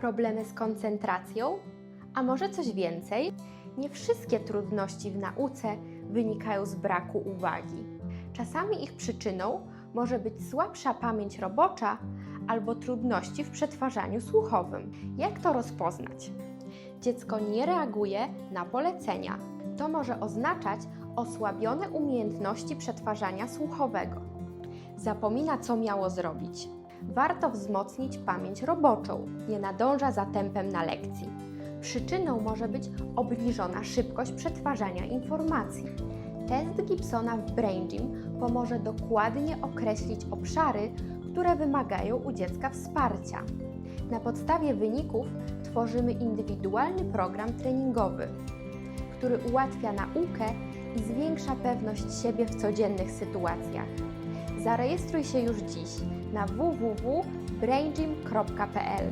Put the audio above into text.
Problemy z koncentracją? A może coś więcej? Nie wszystkie trudności w nauce wynikają z braku uwagi. Czasami ich przyczyną może być słabsza pamięć robocza albo trudności w przetwarzaniu słuchowym. Jak to rozpoznać? Dziecko nie reaguje na polecenia. To może oznaczać osłabione umiejętności przetwarzania słuchowego. Zapomina, co miało zrobić. Warto wzmocnić pamięć roboczą. Nie nadąża za tempem na lekcji. Przyczyną może być obniżona szybkość przetwarzania informacji. Test Gibsona w Brain Gym pomoże dokładnie określić obszary, które wymagają u dziecka wsparcia. Na podstawie wyników tworzymy indywidualny program treningowy, który ułatwia naukę i zwiększa pewność siebie w codziennych sytuacjach. Zarejestruj się już dziś na www.braingym.pl